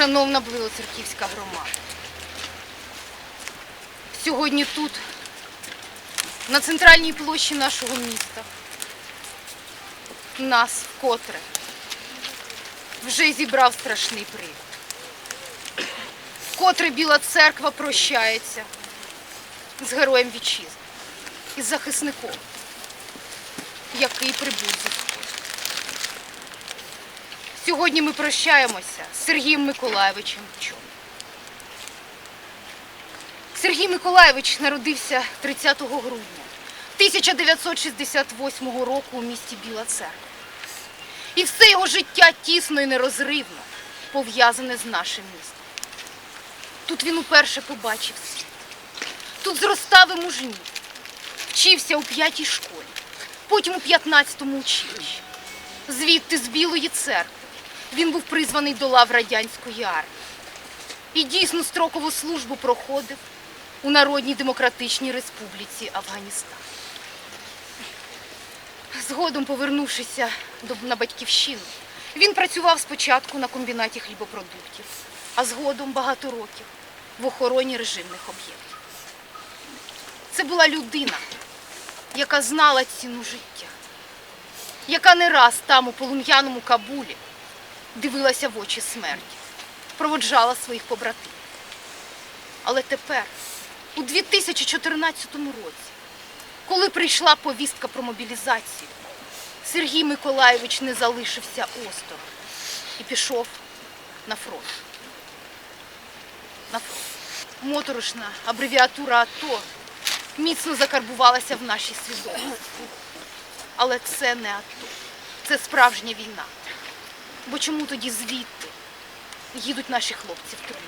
Шановна Билоцерківська громада, сьогодні тут, на центральній площі нашого міста, нас вкотре вже зібрав страшний привід. Вкотре Біла церква прощається з героєм вітчизни, із захисником, який прибув зі. Сьогодні ми прощаємося з Сергієм Миколаєвичем Чом. Сергій Миколаєвич народився 30 грудня 1968 року у місті Біла Церква. І все його життя тісно і нерозривно пов'язане з нашим містом. Тут він уперше побачив світ. Тут зростав і мужнів. Вчився у п'ятій школі, потім у 15-му училищі. Звідти з Білої церкви він був призваний до лав радянської армії. І дійсно строкову службу проходив у Народній Демократичній Республіці Афганістан. Згодом, повернувшися на батьківщину, він працював спочатку на комбінаті хлібопродуктів, а згодом багато років в охороні режимних об'єктів. Це була людина, яка знала ціну життя, яка не раз там, у полум'яному Кабулі, дивилася в очі смерті, проводжала своїх побратимів. Але тепер, у 2014 році, коли прийшла повістка про мобілізацію, Сергій Миколайович не залишився осторонь і пішов на фронт. На фронт. Моторошна абревіатура АТО міцно закарбувалася в нашій свідомості. Але це не АТО, це справжня війна. Бо чому тоді звідти їдуть наші хлопці в тюрму?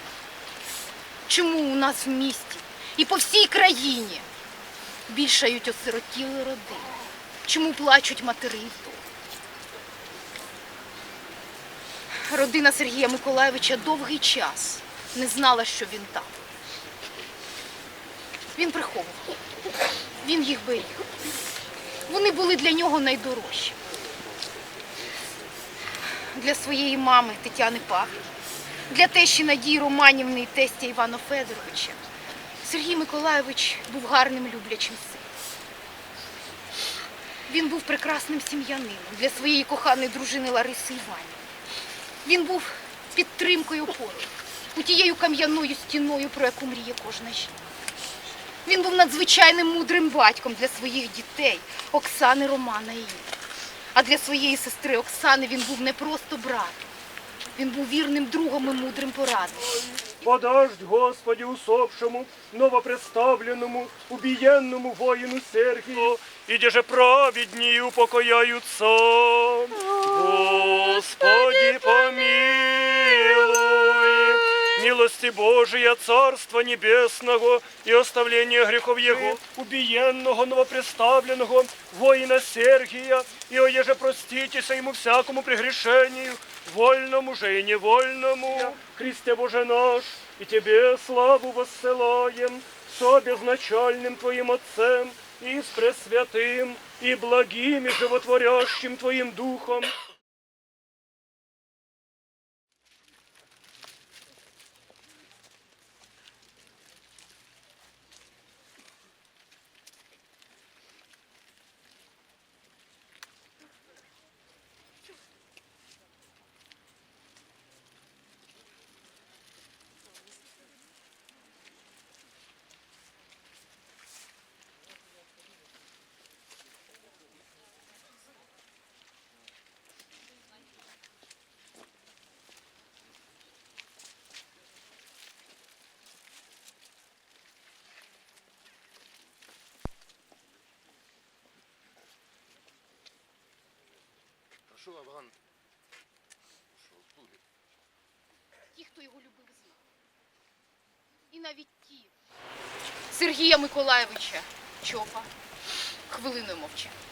Чому у нас в місті і по всій країні більшають осиротіли родини? Чому плачуть матері і? Родина Сергія Миколайовича довгий час не знала, що він там. Він приховував. Він їх беріг. Вони були для нього найдорожчі. Для своєї мами Тетяни Павлівни, для тещі Надії Романівни і тестя Івана Федоровича. Сергій Миколайович був гарним люблячим сином. Він був прекрасним сім'янином для своєї коханої дружини Лариси Іванівни. Він був підтримкою опорою, у тією кам'яною стіною, про яку мріє кожна жінка. Він був надзвичайним мудрим батьком для своїх дітей Оксани, Романа і Юрія. А для своєї сестри Оксани він був не просто братом. Він був вірним другом і мудрим порадником. Подождь, Господі, усопшому, новопредставленому, убієнному воїну Сергію, іде же праведні упокояються. Господи, помилуй, милости Божия, Царства Небесного и оставление грехов Его, убиенного, новопредставленного воина Сергия, и оеже проститеся ему всякому прегрешению, вольному же и невольному, Христе Боже наш, и Тебе славу воссылаем, со безначальным Твоим Отцем, и с Пресвятым, и благим, и животворящим Твоим Духом, Прошу Афган. Пішов туди. Ті, хто його любив, знав. І навіть ті Сергія Миколаєвича Чопа хвилиною мовчання.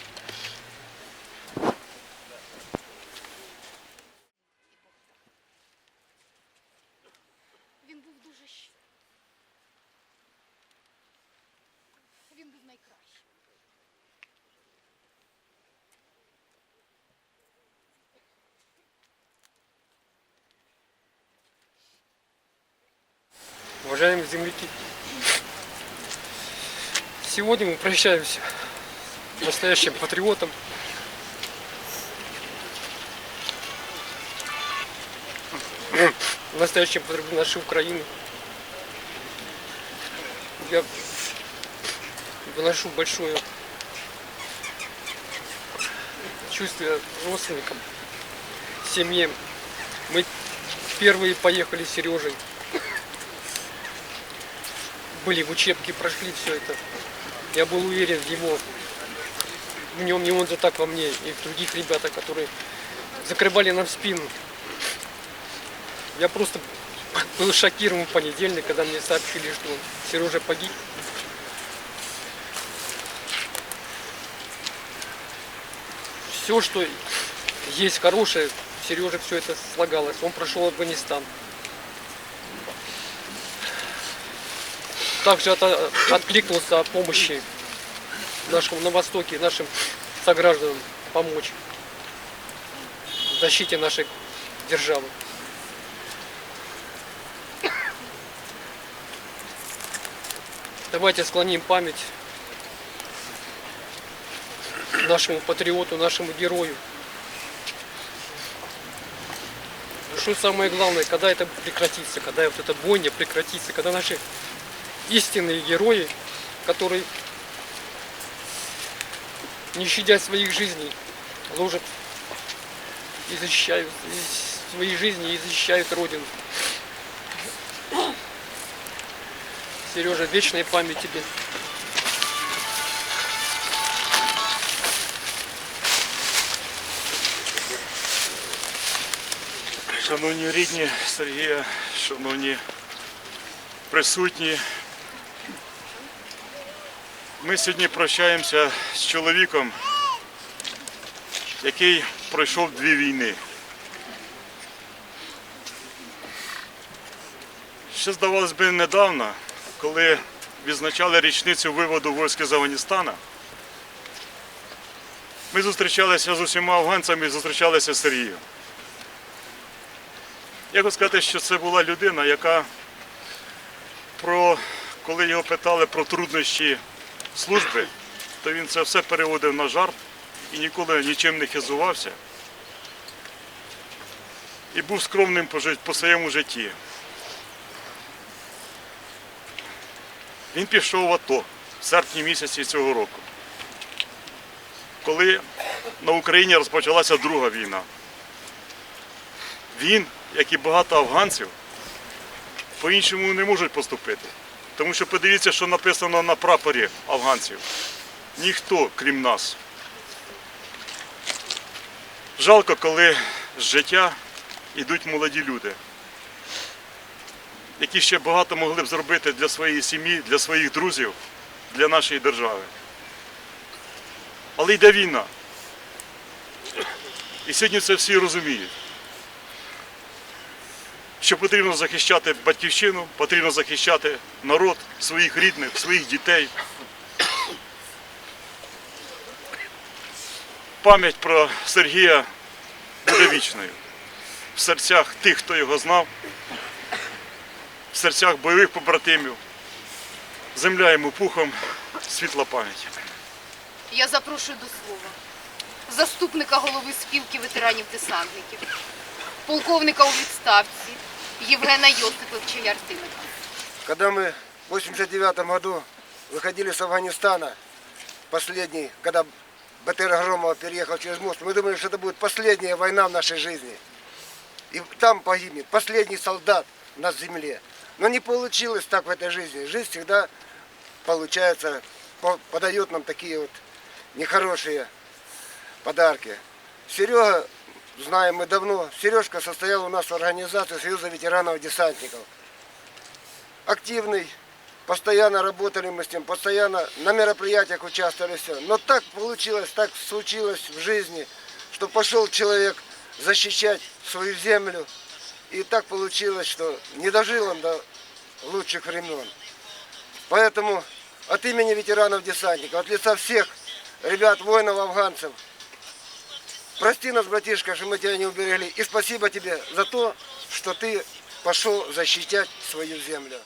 Уважаемые земляки. Сегодня мы прощаемся с настоящим патриотом. Настоящим патриотом нашей Украины. Я выношу большое чувство родственникам, семье. Мы первые поехали с Сережей. Были в учебке, прошли все это. Я был уверен в его, в нем, не он же так во мне, и в других ребятах, которые закрывали нам спину. Я просто был шокирован в понедельник, когда мне сообщили, что Сережа погиб. Все, что есть хорошее, в Сереже все это слагалось. Он прошел Афганистан. Также от- откликнулся о помощи нашему на Востоке, нашим согражданам помочь в защите нашей державы. Давайте склоним память нашему патриоту, нашему герою. Что самое главное, когда это прекратится, когда вот эта бойня прекратится, когда наши истинные герои, которые, не щадя своих жизней, ложат и защищают и свои жизни и защищают Родину. Сережа, вечная память тебе. Шановні рідні Сергія, шановні присутні. Ми сьогодні прощаємося з чоловіком, який пройшов дві війни. Ще здавалось би недавно, коли відзначали річницю виводу військ з Афганістана, ми зустрічалися з усіма афганцями, зустрічалися з Сергієм. Я хочу сказати, що це була людина, яка про коли його питали про труднощі служби, то він це все переводив на жарт і ніколи нічим не хизувався. І був скромним по, по своєму житті. Він пішов в АТО в серпні місяці цього року, коли на Україні розпочалася друга війна. Він, як і багато афганців, по-іншому не можуть поступити. Тому що подивіться, що написано на прапорі афганців. Ніхто, крім нас. Жалко, коли з життя йдуть молоді люди, які ще багато могли б зробити для своєї сім'ї, для своїх друзів, для нашої держави. Але йде війна. І сьогодні це всі розуміють що потрібно захищати батьківщину, потрібно захищати народ, своїх рідних, своїх дітей. Пам'ять про Сергія буде вічною. В серцях тих, хто його знав, в серцях бойових побратимів. Земля йому пухом, світла пам'ять. Я запрошую до слова заступника голови спілки ветеранів-десантників, полковника у відставці Євгена Йосиповича Яртиника. Когда мы в 89 году выходили с Афганистана, последний, когда БТР Громова переехал через мост, мы думали, что это будет последняя война в нашей жизни. И там погибнет последний солдат на земле. Но не получилось так в этой жизни. Жизнь всегда, получается, по- подает нам такие вот нехорошие подарки. Серега, знаем мы давно, Сережка состоял у нас в организации Союза ветеранов-десантников активный, постоянно работали мы с ним, постоянно на мероприятиях участвовали, все. Но так получилось, так случилось в жизни, что пошел человек защищать свою землю, и так получилось, что не дожил он до лучших времен. Поэтому от имени ветеранов-десантников, от лица всех ребят, воинов, афганцев, прости нас, братишка, что мы тебя не уберегли, и спасибо тебе за то, что ты пошел защищать свою землю.